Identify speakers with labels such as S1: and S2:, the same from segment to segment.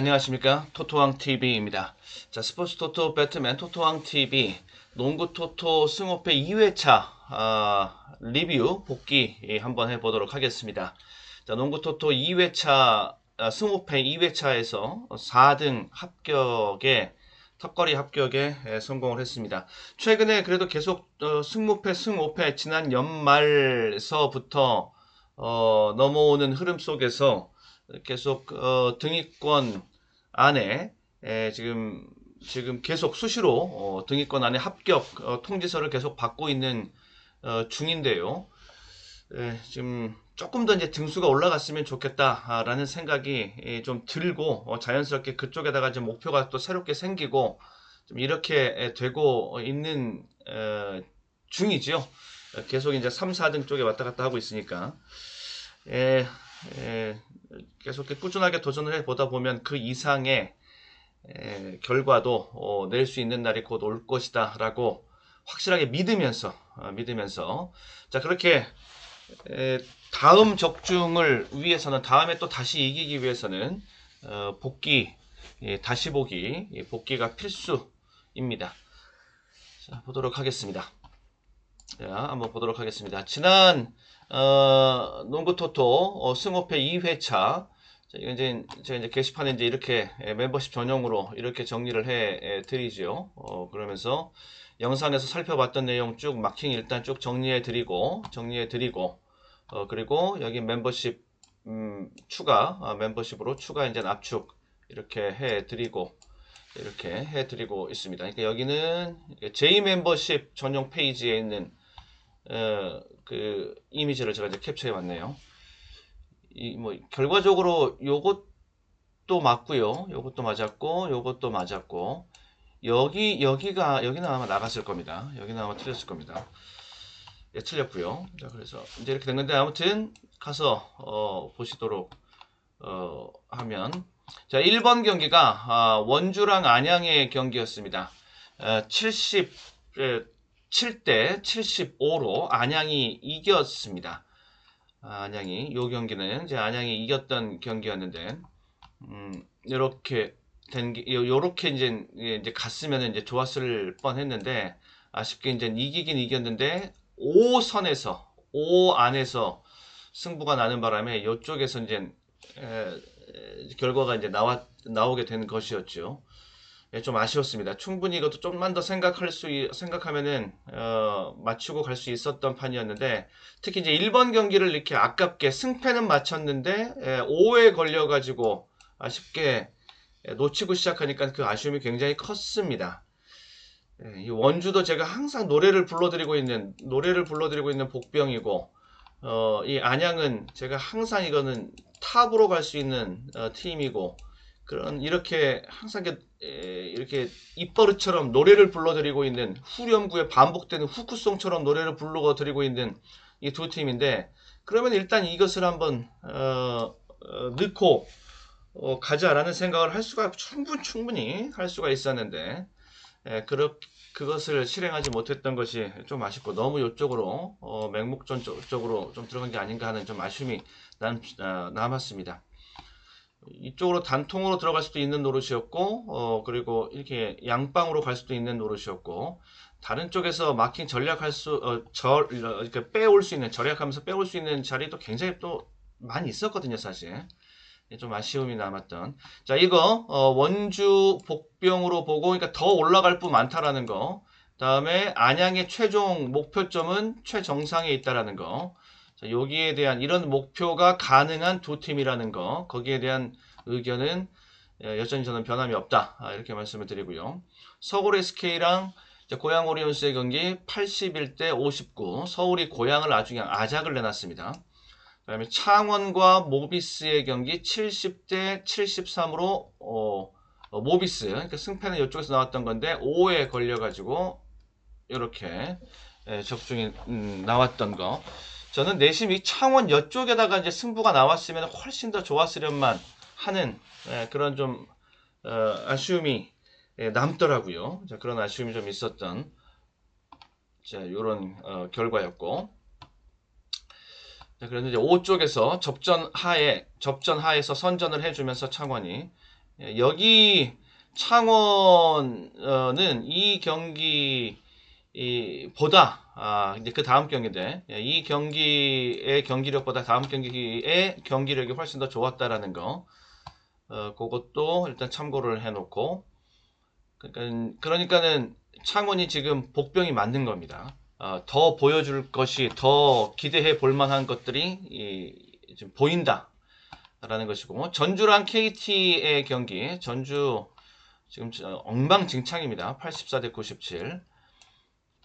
S1: 안녕하십니까 토토왕 TV입니다. 자 스포츠 토토 배트맨 토토왕 TV 농구 토토 승호패 2회차 아, 리뷰 복귀 예, 한번 해보도록 하겠습니다. 자 농구 토토 2회차 아, 승호패 2회차에서 4등 합격에 턱걸이 합격에 예, 성공을 했습니다. 최근에 그래도 계속 어, 승무패 승호패 지난 연말서부터 어, 넘어오는 흐름 속에서 계속 어, 등위권 안에 에, 지금 지금 계속 수시로 어, 등위권 안에 합격 어, 통지서를 계속 받고 있는 어, 중인데요. 에, 지금 조금 더 이제 등수가 올라갔으면 좋겠다라는 생각이 에, 좀 들고 어, 자연스럽게 그쪽에다가 이제 목표가 또 새롭게 생기고 좀 이렇게 에, 되고 있는 에, 중이죠. 어, 계속 이제 3, 4등 쪽에 왔다 갔다 하고 있으니까. 에, 에, 계속 꾸준하게 도전을 해 보다 보면 그 이상의 에, 결과도 어, 낼수 있는 날이 곧 올 것이다 라고 확실하게 믿으면서 어, 믿으면서 자 그렇게 에, 다음 적중을 위해서는 다음에 또 다시 이기기 위해서는 어, 복귀 예, 다시 보기 예, 복귀가 필수입니다. 자 보도록 하겠습니다. 자 한번 보도록 하겠습니다. 지난 어, 농구 토토 어, 승호패 2회차 자, 이거 이제 제가 이제 게시판에 이제 이렇게 예, 멤버십 전용으로 이렇게 정리를 해 예, 드리죠. 어, 그러면서 영상에서 살펴봤던 내용 쭉 마킹 일단 쭉 정리해 드리고 정리해 드리고 어, 그리고 여기 멤버십 음, 추가 아, 멤버십으로 추가 이제 압축 이렇게 해 드리고 이렇게 해 드리고 있습니다. 그러니까 여기는 J 멤버십 전용 페이지에 있는 어, 그 이미지를 제가 이제 캡처해 왔네요. 이 뭐 결과적으로 요것도 맞고요. 요것도 맞았고 요것도 맞았고 여기 여기가 여기는 아마 나갔을 겁니다. 여기는 아마 틀렸을 겁니다. 예, 틀렸고요. 자, 그래서 이제 이렇게 됐는데 아무튼 가서 어, 보시도록 어, 하면 자, 1번 경기가 아, 원주랑 안양의 경기였습니다. 어, 70 에, 7대 75로 안양이 이겼습니다. 아, 안양이 요 경기는 이제 안양이 이겼던 경기였는데 음, 이렇게 된 게, 요- 요렇게 이제 이제 갔으면 이제 좋았을 뻔했는데 아쉽게 이제 이기긴 이겼는데 5선에서 5 안에서 승부가 나는 바람에 요쪽에서 이제 에, 에, 결과가 이제 나와 나오게 된 것이었죠. 예, 좀 아쉬웠습니다. 충분히 이것도 좀만 더 생각할 수, 있- 생각하면은, 어, 맞추고 갈 수 있었던 판이었는데, 특히 이제 1번 경기를 이렇게 아깝게 승패는 맞췄는데, 예, 5에 걸려가지고 아쉽게 예, 놓치고 시작하니까 그 아쉬움이 굉장히 컸습니다. 예, 이 원주도 제가 항상 노래를 불러드리고 있는, 노래를 불러드리고 있는 복병이고, 어, 이 안양은 제가 항상 이거는 탑으로 갈 수 있는 어, 팀이고, 그런 이렇게 항상 이렇게, 입버릇처럼 노래를 불러드리고 있는 후렴구에 반복되는 후크송처럼 노래를 불러드리고 있는 이 두 팀인데 그러면 일단 이것을 한번 어, 어, 넣고 어, 가자라는 생각을 할 수가 충분 충분히 할 수가 있었는데 에, 그렇 그것을 실행하지 못했던 것이 좀 아쉽고 너무 이쪽으로 어, 맹목전 쪽- 쪽으로 좀 들어간 게 아닌가 하는 좀 아쉬움이 남, 아, 남았습니다. 이쪽으로 단통으로 들어갈 수도 있는 노릇이었고, 어, 그리고 이렇게 양방으로 갈 수도 있는 노릇이었고, 다른 쪽에서 마킹 전략할 수, 어, 절, 어, 이렇게 빼올 수 있는, 절약하면서 빼올 수 있는 자리도 굉장히 또 많이 있었거든요, 사실. 예, 좀 아쉬움이 남았던. 자, 이거, 어, 원주 복병으로 보고, 그러니까 더 올라갈 뿐 많다라는 거. 다음에 안양의 최종 목표점은 최정상에 있다라는 거. 자, 여기에 대한 이런 목표가 가능한 두 팀이라는 거, 거기에 대한 의견은 예, 여전히 저는 변함이 없다. 아, 이렇게 말씀을 드리고요. 서울 SK랑 고양 오리온스의 경기 81대 59. 서울이 고양을 아주 그냥 아작을 내놨습니다. 그다음에 창원과 모비스의 경기 70대 73으로 어, 어, 모비스 그러니까 승패는 이쪽에서 나왔던 건데 5에 걸려가지고 이렇게 예, 적중이 음, 나왔던 거. 저는 내심 이 창원 여쪽에다가 이제 승부가 나왔으면 훨씬 더 좋았으련만 하는 예, 그런 좀 어, 아쉬움이 예, 남더라고요. 자, 그런 아쉬움이 좀 있었던 자, 요런 어, 결과였고. 자, 그런데 이제 5쪽에서 접전 하에 접전 하에서 선전을 해주면서 창원이 예, 여기 창원은 이 경기 이 보다 아 이제 그 다음 경기인데 예, 이 경기의 경기력보다 다음 경기의 경기력이 훨씬 더 좋았다라는 거 어, 그것도 일단 참고를 해놓고 그러니까 그러니까는 창원이 지금 복병이 맞는 겁니다. 어, 더 보여줄 것이 더 기대해 볼 만한 것들이 이, 지금 보인다 라는 것이고 전주랑 KT의 경기 전주 지금 저- 엉망진창입니다. 84 대 97.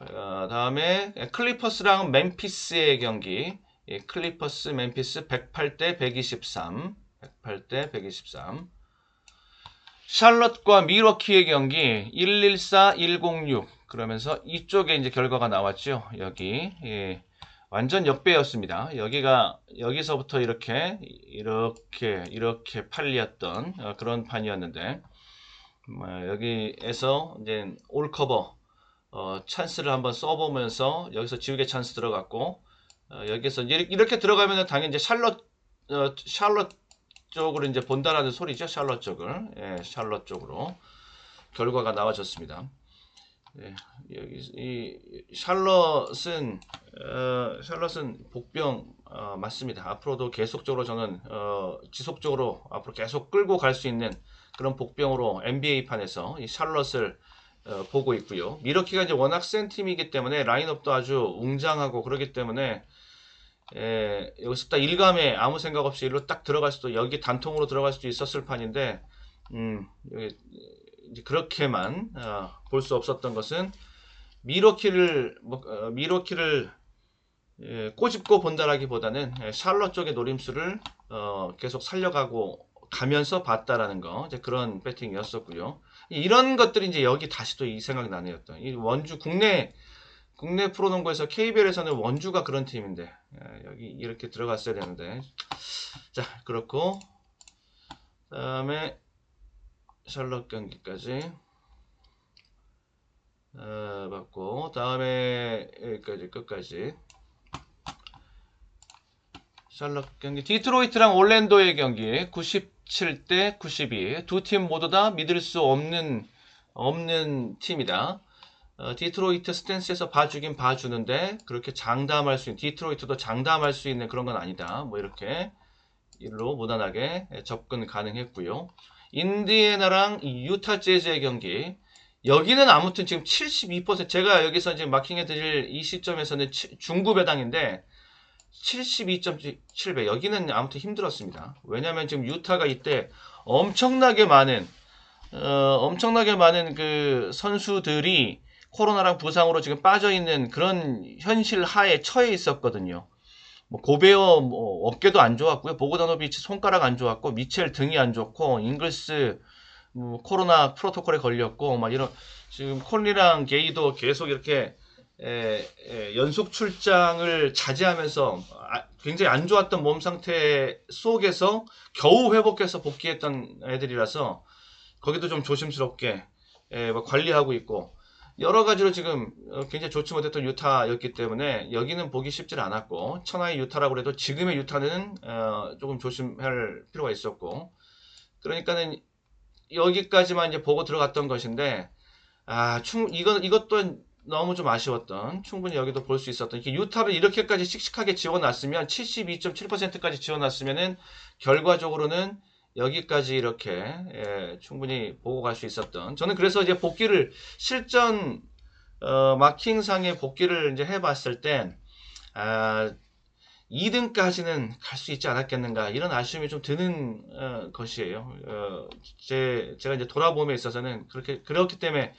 S1: 어, 다음에 클리퍼스랑 멤피스의 경기. 예, 클리퍼스, 멤피스 108 대 123. 108대 123. 샬럿과 미러키의 경기 114, 106. 그러면서 이쪽에 이제 결과가 나왔죠. 여기. 예. 완전 역배였습니다. 여기가 여기서부터 이렇게 이렇게 이렇게 팔렸던 어, 그런 판이었는데 어, 여기에서 이제 올 커버 어, 찬스를 한번 써보면서 여기서 지우개 찬스 들어갔고 어, 여기서 이렇게 들어가면 당연히 이제 샬럿 어, 샬럿 쪽으로 이제 본다라는 소리죠 샬럿 쪽을 예, 샬럿 쪽으로 결과가 나와졌습니다. 예, 여기 이 샬럿은 어, 샬럿은 복병 어, 맞습니다. 앞으로도 계속적으로 저는 어, 지속적으로 앞으로 계속 끌고 갈 수 있는 그런 복병으로 NBA 판에서 이 샬럿을 어, 보고 있고요. 미러키가 이제 워낙 센 팀이기 때문에 라인업도 아주 웅장하고 그러기 때문에 에, 여기서 딱 일감에 아무 생각 없이 일로 딱 들어갈 수도 여기 단통으로 들어갈 수도 있었을 판인데 음, 여기 그렇게만 볼수 없었던 것은 미러키를 뭐, 어, 미러키를 예, 꼬집고 본다라기보다는 예, 샬럿 쪽의 노림수를 어, 계속 살려가고 가면서 봤다라는 거 이제 그런 배팅이었었고요. 이런 것들이 이제 여기 다시 또 이 생각이 나네요. 또. 이 원주 국내 국내 프로농구에서 KBL에서는 원주가 그런 팀인데 예, 여기 이렇게 들어갔어야 되는데. 자 그렇고. 그 다음에 샬럿 경기까지. 어, 봤고. 다음에 여기까지 끝까지. 샬럿 경기. 디트로이트랑 올랜도의 경기. 97대 92 두 팀 모두 다 믿을 수 없는 없는 팀이다. 어, 디트로이트 스탠스에서 봐주긴 봐주는데 그렇게 장담할 수 있는 디트로이트도 장담할 수 있는 그런 건 아니다. 뭐 이렇게 일로 무난하게 접근 가능했고요. 인디애나랑 이 유타 재즈의 경기 여기는 아무튼 지금 72% 제가 여기서 지금 마킹해 드릴 이 시점에서는 치- 중구 배당인데 72.7배 여기는 아무튼 힘들었습니다. 왜냐하면 지금 유타가 이때 엄청나게 많은 어, 엄청나게 많은 그 선수들이 코로나랑 부상으로 지금 빠져 있는 그런 현실 하에 처해 있었거든요. 뭐 고베어 뭐 어깨도 안 좋았고요. 보고다노비치 손가락 안 좋았고 미첼 등이 안 좋고 잉글스 뭐 코로나 프로토콜에 걸렸고 막 이런 지금 콜리랑 게이도 계속 이렇게 에, 에, 연속 출장을 자제하면서 아, 굉장히 안 좋았던 몸 상태 속에서 겨우 회복해서 복귀했던 애들이라서 거기도 좀 조심스럽게 에, 뭐 관리하고 있고 여러 가지로 지금 어, 굉장히 좋지 못했던 유타였기 때문에 여기는 보기 쉽지 않았고 천하의 유타라고 해도 지금의 유타는 어, 조금 조심할 필요가 있었고 그러니까는 여기까지만 이제 보고 들어갔던 것인데 아, 충 이거 이것도 너무 좀 아쉬웠던 충분히 여기도 볼 수 있었던 이렇게 유타를 이렇게까지 씩씩하게 지워놨으면 72.7%까지 지워놨으면은 결과적으로는 여기까지 이렇게 예, 충분히 보고 갈 수 있었던 저는 그래서 이제 복귀를 실전 어, 마킹상의 복귀를 이제 해봤을 땐 아, 2등까지는 갈 수 있지 않았겠는가 이런 아쉬움이 좀 드는 어, 것이에요. 어, 제 제가 이제 돌아봄에 있어서는 그렇게 그렇기 때문에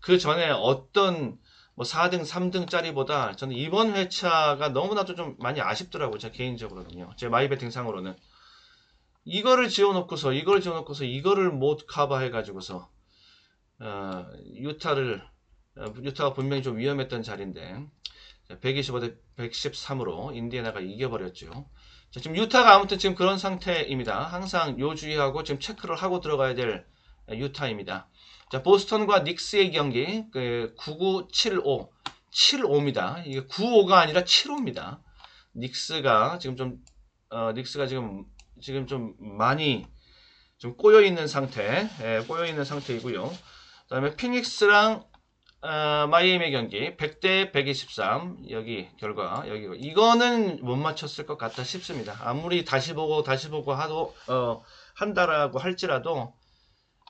S1: 그 전에 어떤 뭐 4등, 3등짜리보다 저는 이번 회차가 너무나도 좀 많이 아쉽더라고요. 제 개인적으로는요. 제 마이베팅상으로는. 이거를 지어놓고서, 이걸 지어놓고서, 이거를 못 커버해가지고서, 어, 유타를, 어, 유타가 분명히 좀 위험했던 자리인데, 125대 113으로 인디애나가 이겨버렸죠. 자, 지금 유타가 아무튼 지금 그런 상태입니다. 항상 요주의하고 지금 체크를 하고 들어가야 될 유타입니다. 자, 보스턴과 닉스의 경기, 그, 9975, 75입니다. 이게 95가 아니라 75입니다. 닉스가 지금 좀, 어, 닉스가 지금, 지금 좀 많이, 좀 꼬여 있는 상태, 예, 꼬여 있는 상태이고요. 그다음에 피닉스랑 어, 마이애미 경기 100대 123 여기 결과 여기 이거는 못 맞췄을 것 같다 싶습니다. 아무리 다시 보고 다시 보고 하도 어, 한다라고 할지라도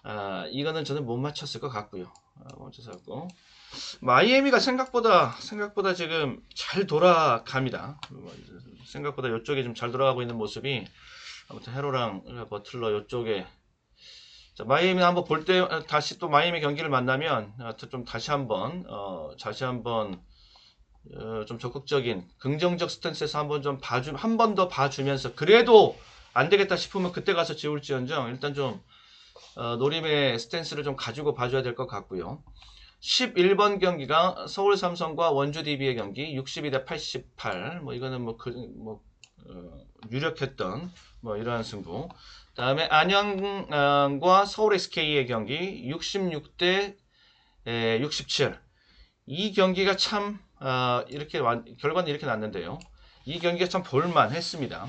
S1: 아, 이거는 저는 못 맞췄을 것 같고요. 아, 못것 같고 마이애미가 생각보다 생각보다 지금 잘 돌아갑니다. 생각보다 이쪽에 좀 잘 돌아가고 있는 모습이 아무튼 헤로랑 버틀러 이쪽에 자, 마이애미 한번 볼 때 다시 또 마이애미 경기를 만나면 좀 다시 한번 어, 다시 한번 어, 좀 적극적인 긍정적 스탠스에서 한번 좀 봐주 한 번 더 봐주면서 그래도 안 되겠다 싶으면 그때 가서 지울지언정 일단 좀 어, 노림의 스탠스를 좀 가지고 봐줘야 될 것 같고요. 11번 경기가 서울 삼성과 원주 DB의 경기 62 대 88. 뭐 이거는 뭐 그뭐 어, 유력했던 뭐 이러한 승부. 다음에 안양과 서울 SK의 경기 66대 67. 이 경기가 참 어, 이렇게 완- 결과는 이렇게 났는데요. 이 경기가 참 볼만했습니다.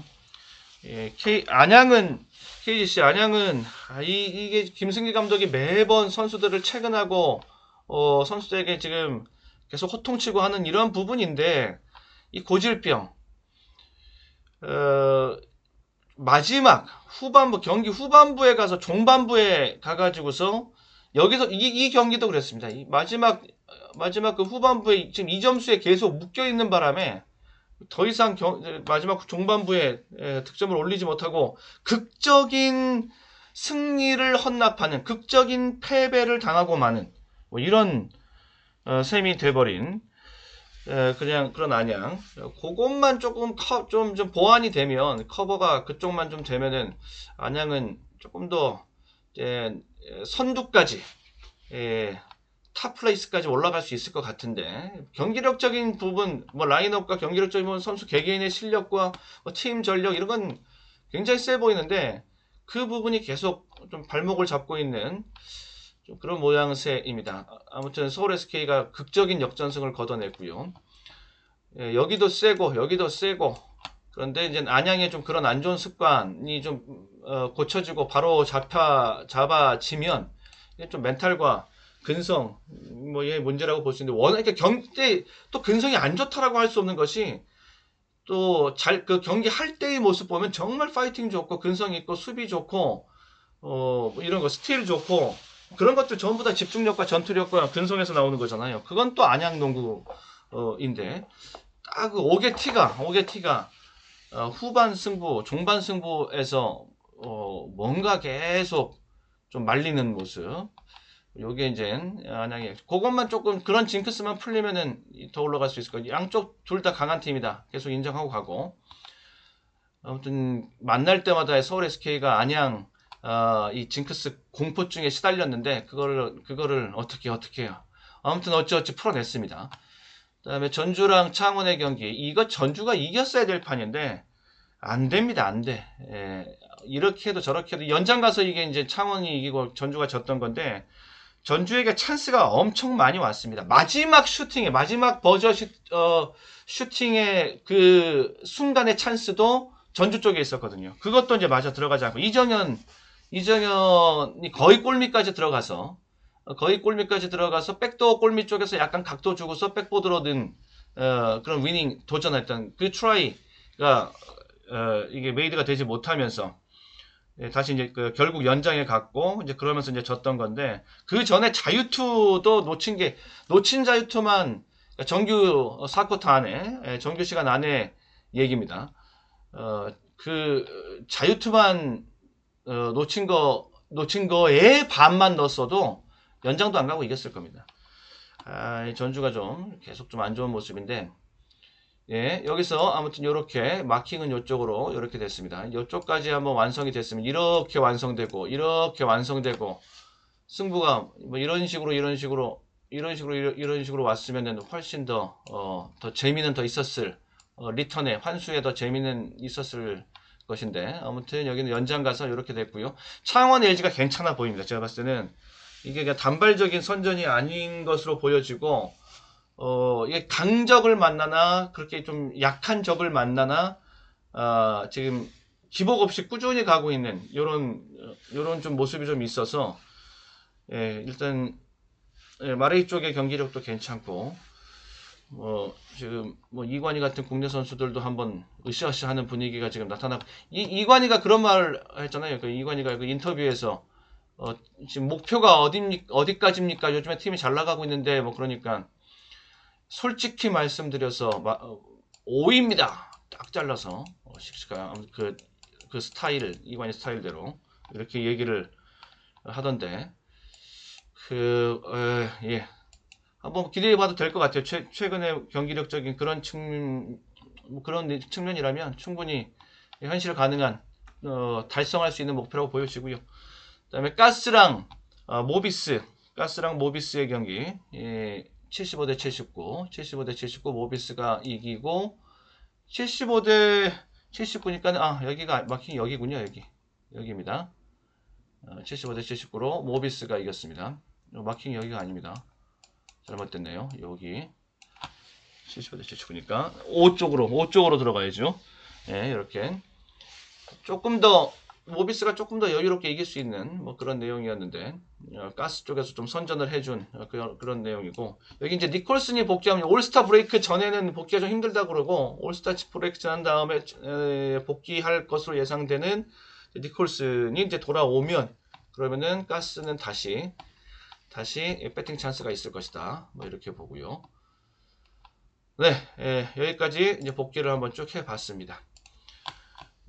S1: 예, K, 안양은 KGC 안양은 아, 이, 이게 김승기 감독이 매번 선수들을 체근하고 어, 선수들에게 지금 계속 호통치고 하는 이런 부분인데 이 고질병 어, 마지막 후반부 경기 후반부에 가서 종반부에 가가지고서 여기서 이, 이 경기도 그랬습니다. 이 마지막 마지막 그 후반부에 지금 이 점수에 계속 묶여 있는 바람에 더 이상 경- 마지막 종반부에 에, 득점을 올리지 못하고 극적인 승리를 헌납하는 극적인 패배를 당하고 마는 뭐 이런 어, 셈이 돼버린 에, 그냥 그런 안양. 그것만 조금 커, 좀, 좀 보완이 되면 커버가 그쪽만 좀 되면은 안양은 조금 더 이제 선두까지 예, 탑 플레이스까지 올라갈 수 있을 것 같은데. 경기력적인 부분 뭐 라인업과 경기력적인 부분 선수 개개인의 실력과 뭐 팀 전력 이런 건 굉장히 세 보이는데 그 부분이 계속 좀 발목을 잡고 있는 좀 그런 모양새입니다. 아- 아무튼 서울 SK가 극적인 역전승을 거둬냈고요. 예, 여기도 세고 여기도 세고 그런데 이제 안양의 좀 그런 안 좋은 습관이 좀 어, 고쳐지고 바로 잡아 잡아지면 이게 좀 멘탈과 근성 뭐의 문제라고 볼 수 있는데 워낙 이렇게 경기 또 근성이 안 좋다라고 할 수 없는 것이 또 잘 그 경기 할 때의 모습 보면 정말 파이팅 좋고 근성 있고 수비 좋고 어 뭐 이런 거 스틸 좋고 그런 것들 전부 다 집중력과 전투력과 근성에서 나오는 거잖아요. 그건 또 안양 농구인데 딱 그 5개 티가 5개 티가 어, 후반 승부, 종반 승부에서 어, 뭔가 계속 좀 말리는 모습. 요게 이제 안양이 그것만 조금 그런 징크스만 풀리면은 더 올라갈 수 있을 거예요. 양쪽 둘 다 강한 팀이다. 계속 인정하고 가고. 아무튼 만날 때마다 서울 SK가 안양 어, 이 징크스 공포증에 시달렸는데 그거를 그거를 어떻게 어떻게 해요. 아무튼 어찌어찌 풀어냈습니다. 그다음에 전주랑 창원의 경기 이거 전주가 이겼어야 될 판인데 안 됩니다 안 돼. 예, 이렇게 해도 저렇게 해도 연장 가서 이게 이제 창원이 이기고 전주가 졌던 건데 전주에게 찬스가 엄청 많이 왔습니다. 마지막 슈팅에 마지막 버저 슈, 어, 슈팅의 그 순간의 찬스도 전주 쪽에 있었거든요. 그것도 이제 맞아 들어가지 않고 이정현 이정현이 거의 골밑까지 들어가서 어, 거의 골밑까지 들어가서 백도 골밑 쪽에서 약간 각도 주고서 백보드로 든 어, 그런 위닝 도전했던 그 트라이가 어, 이게 메이드가 되지 못하면서 예, 다시 이제 그 결국 연장에 갔고 이제 그러면서 이제 졌던 건데 그 전에 자유투도 놓친 게 놓친 자유투만 그러니까 정규 4쿼터 안에 예, 정규 시간 안에 얘기입니다. 어, 그 자유투만 어, 놓친 거 놓친 거에 반만 넣었어도 연장도 안 가고 이겼을 겁니다. 아, 이 전주가 좀 계속 좀 안 좋은 모습인데 예, 여기서 아무튼 이렇게 마킹은 이쪽으로 이렇게 됐습니다. 이쪽까지 한번 완성이 됐으면 이렇게 완성되고 이렇게 완성되고 승부가 뭐 이런 식으로 이런 식으로 이런 식으로 이런, 식으로 왔으면은 훨씬 더 어, 더 재미는 더 있었을 어, 리턴에 환수에 더 재미는 있었을 것인데 아무튼 여기는 연장 가서 이렇게 됐고요. 창원 LG가 괜찮아 보입니다. 제가 봤을 때는 이게 그냥 단발적인 선전이 아닌 것으로 보여지고 어, 이게 강적을 만나나 그렇게 좀 약한 적을 만나나 어, 지금 기복 없이 꾸준히 가고 있는 어, 요런 좀 모습이 좀 있어서 예, 일단 예, 마레이 쪽의 경기력도 괜찮고 뭐 지금 뭐 이관희 같은 국내 선수들도 한번 으쌰으쌰하는 분위기가 지금 나타나고 이 이관희가 그런 말을 했잖아요. 그 이관희가 그 인터뷰에서 어, 지금 목표가 어디 어디까지입니까? 요즘에 팀이 잘 나가고 있는데 뭐 그러니까 솔직히 말씀드려서 마, 5위입니다. 딱 잘라서 어, 식스가 그, 그 스타일 이관희 스타일대로 이렇게 얘기를 하던데 그 어, 예. 한번 기대해 봐도 될 것 같아요. 최, 최근에 경기력적인 그런 측면, 뭐 그런 측면이라면 충분히 현실 가능한 어, 달성할 수 있는 목표라고 보여지고요. 그 다음에 가스랑 어, 모비스, 가스랑 모비스의 경기 예, 75대 79, 75대 79 모비스가 이기고 75대 79니까 아 여기가 마킹 여기군요 여기 여기입니다. 어, 75대 79로 모비스가 이겼습니다. 어, 마킹 여기가 아닙니다. 잘못됐네요. 여기 75대 79니까 5 쪽으로 5 쪽으로 들어가야죠. 예, 이렇게 조금 더 모비스가 조금 더 여유롭게 이길 수 있는 뭐 그런 내용이었는데 어, 가스 쪽에서 좀 선전을 해준 어, 그런, 그런 내용이고 여기 이제 니콜슨이 복귀하면 올스타 브레이크 전에는 복귀가 좀 힘들다 그러고 올스타 브레이크 지난 다음에 에, 복귀할 것으로 예상되는 니콜슨이 이제 돌아오면 그러면은 가스는 다시 다시 배팅 찬스가 있을 것이다. 뭐 이렇게 보고요. 네, 예, 여기까지 이제 복귀를 한번 쭉 해봤습니다.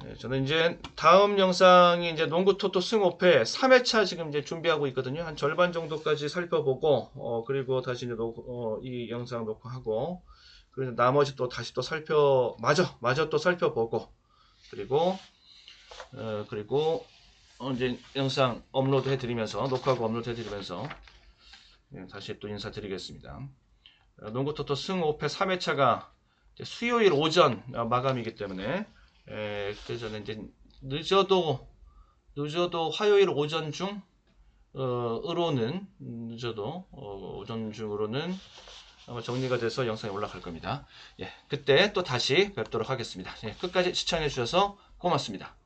S1: 네, 저는 이제 다음 영상이 이제 농구 토토 승5패 3회차 지금 이제 준비하고 있거든요. 한 절반 정도까지 살펴보고, 어, 그리고 다시 이제 놓, 어, 이 영상 녹화하고, 그리고 나머지 또 다시 또 살펴, 마저, 마저 또 살펴보고, 그리고, 어, 그리고, 어, 이제 영상 업로드 해드리면서, 녹화하고 업로드 해드리면서, 예, 다시 또 인사드리겠습니다. 어, 농구 토토 승 5패 3회차가 수요일 오전 어, 마감이기 때문에, 에, 그래서 저는 이제 늦어도 늦어도 화요일 오전 중 어, 으로는 늦어도 어, 오전 중으로는 아마 정리가 돼서 영상이 올라갈 겁니다. 예, 그때 또 다시 뵙도록 하겠습니다. 예, 끝까지 시청해 주셔서 고맙습니다.